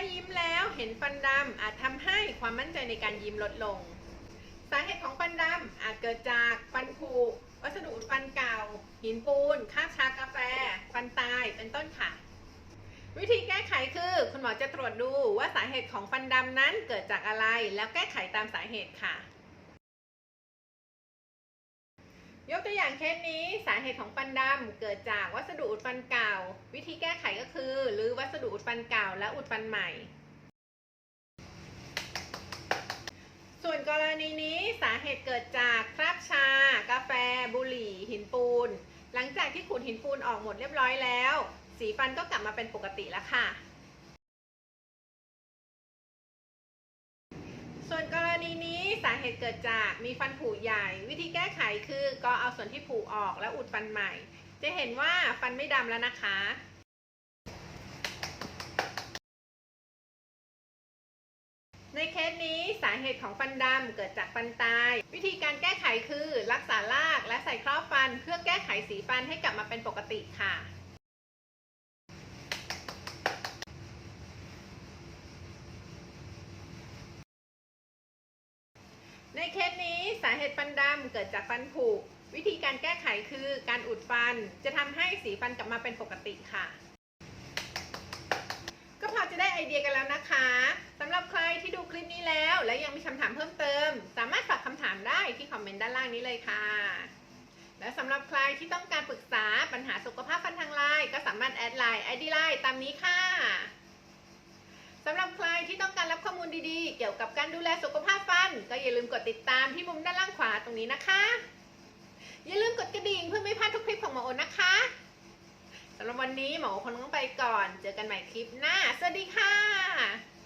ายิ้มแล้วเห็นฟันดำอาจทำให้ความมั่นใจในการยิ้มลดลง สาเหตุของฟันดำอาจเกิดจากฟันผุวัสดุอุดฟันเก่า หินปูนค่าบชากาแฟ ฟันตายเป็นต้นค่ะ วิธีแก้ไขคือคุณหมอจะตรวจดูว่าสาเหตุของฟันดำนั้นเกิดจากอะไรแล้วแก้ไขตามสาเหตุค่ะ ยกตัวอย่างเคสนี้สาเหตุของฟันดำเกิดจากวัสดุอุดฟันเก่า วิธีแก้ไขก็คือหรือวัสดุอุดฟันเก่าและอุดฟันใหม่ ส่วนกรณีนี้สาเหตุเกิดจากคราบชา กาแฟ บุหรี่ หินปูน หลังจากที่ขูดหินปูนออกหมดเรียบร้อยแล้ว สีฟันก็กลับมาเป็นปกติแล้วค่ะส่วนกรณีนี้สาเหตุเกิดจากมีฟันผุใหญ่ วิธีแก้ไขคือก็เอาส่วนที่ผุออกแล้วอุดฟันใหม่ จะเห็นว่าฟันไม่ดำแล้วนะคะ เคสนี้สาเหตุของฟันดำเกิดจากฟันตาย วิธีการแก้ไขคือรักษารากและใส่ครอบฟันเพื่อแก้ไขสีฟันให้กลับมาเป็นปกติค่ะ ในเคสนี้สาเหตุฟันดำเกิดจากฟันผุวิธีการแก้ไขคือการอุดฟันจะทำให้สีฟันกลับมาเป็นปกติค่ะ ก็พอจะได้ไอเดียกันแล้วนะคะ คลิปนี้แล้ว และยังมีคำถามเพิ่มเติม สามารถฝากคำถามได้ที่คอมเมนต์ด้านล่างนี้เลยค่ะ และสำหรับใครที่ต้องการปรึกษาปัญหาสุขภาพฟันทางไลน์ก็สามารถแอดไลน์ไอดีไลน์ตามนี้ค่ะสำหรับใครที่ต้องการรับข้อมูลดีๆ เกี่ยวกับการดูแลสุขภาพฟัน ก็อย่าลืมกดติดตามที่มุมด้านล่างขวาตรงนี้นะคะ อย่าลืมกดกระดิ่งเพื่อไม่พลาดทุกคลิปของหมอโอนนะคะสำหรับวันนี้หมอโอคงต้องไปก่อน เจอกันใหม่คลิปหน้า สวัสดีค่ะ